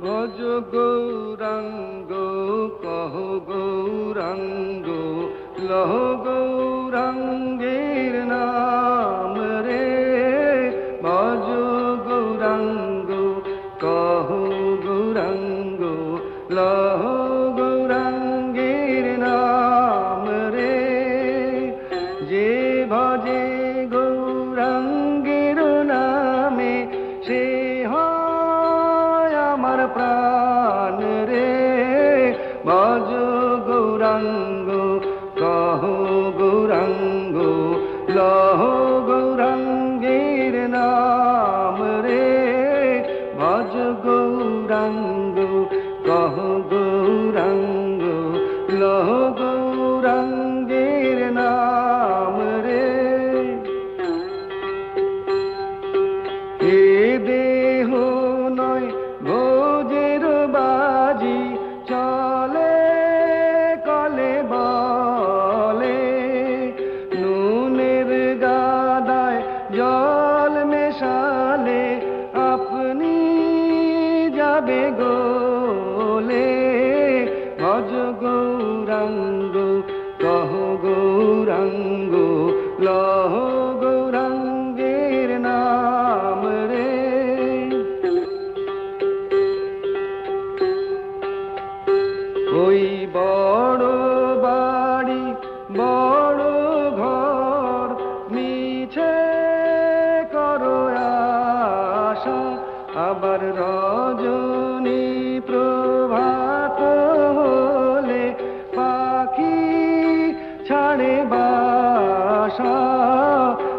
ভজ গৌরাঙ্গ কহ গৌরাঙ্গ লহ গৌরাঙ্গের গৌরাঙ্গের যাবে গোলে। ভজ গৌরাঙ্গ কহ গৌরাঙ্গ লহ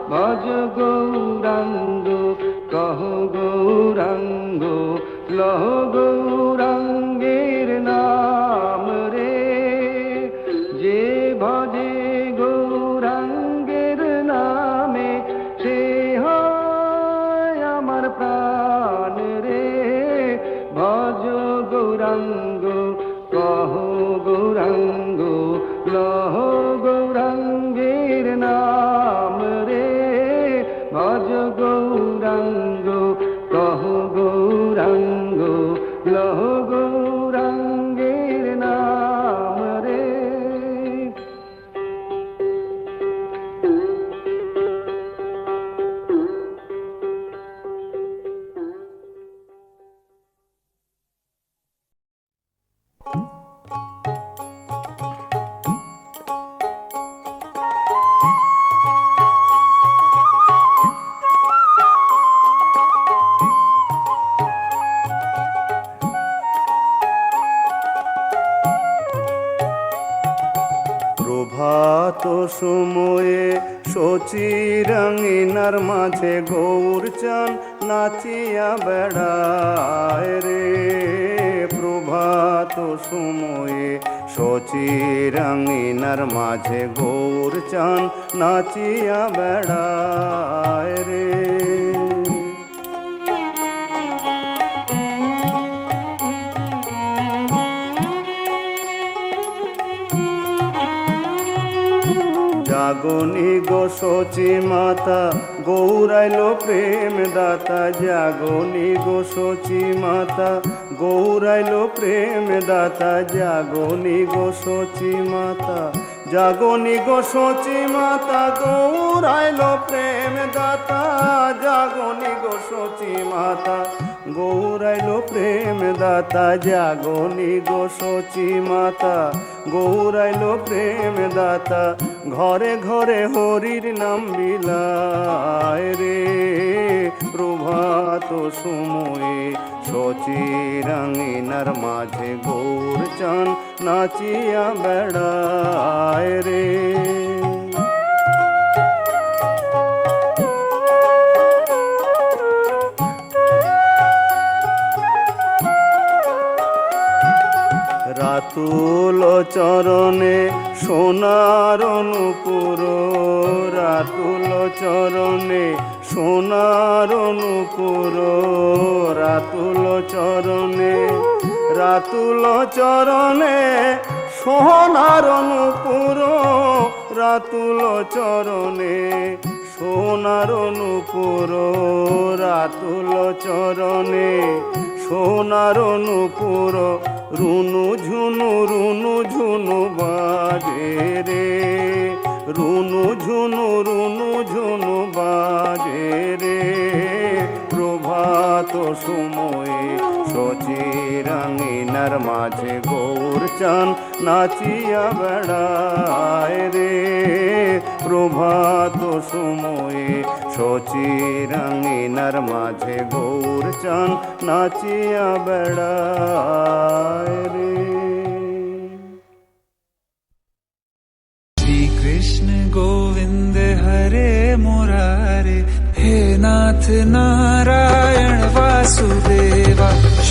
ভজ গৌরাঙ্গ, কহ গৌরাঙ্গ, লহ গৌরাঙ্গের নাম রে। যে ভজে গৌরাঙ্গের নামে, সে হয় আমার প্রাণ রে। ভজ গৌরাঙ্গ, কহ গৌরাঙ্গ, লহ প্রভাত সচি রঙিনার মাঝে গৌর চান নাচিয়া বেড়ায় রে। প্রভাত সময়ে সচি রঙিনার মাঝে গৌর চান নাচিয়া বেড়ায় রে। জাগনি গো সচি মাতা, গৌরাইলো প্রেম দাতা জাগনি গো সচি মাতা, গৌরাইলো প্রেম দাতা জাগনি গো মাতা, জাগনি গো সচি মাতা, গৌরাইলো প্রেম দাতা, জাগনি গো মাতা গৌরাইলো প্রেম দাতা জাগনি গো সচি মাতা। গৌরাইলো প্রেম দাতা ঘরে ঘরে হরির নাম বিলায় রে। প্রভাত সময়ে সচিরাঙ্গিনার মাঝে গৌর চান নাচিয়া বেড়ায় রে। রাতুল চরণে সোনার অনুপুর রাতুল চরণে সোনার অনুপুর রাতুল চরণে রাতুল চরণে সোনার অনুপুর রাতুল চরণে সোনার অনুপুর রাতুল চরণে সোনার নুপুর রুনু ঝুনু রুনু ঝুনু বাজে রে। রুনু ঝুনু রুনু ঝুনু বাজে রে। প্রভাত সময়ে সচিরাঙ্গিনার মাঝে গৌর চান নাচিয়া বেড়ায় রে প্রভাত সময়ে সচিরাঙ্গিনার মাঝে গৌর চান নাচিয়া বেড়ায় রে श्री कृष्ण गोविंद हरे मुरारे हे नाथ नारायण वासुदेवा श्री कृष्ण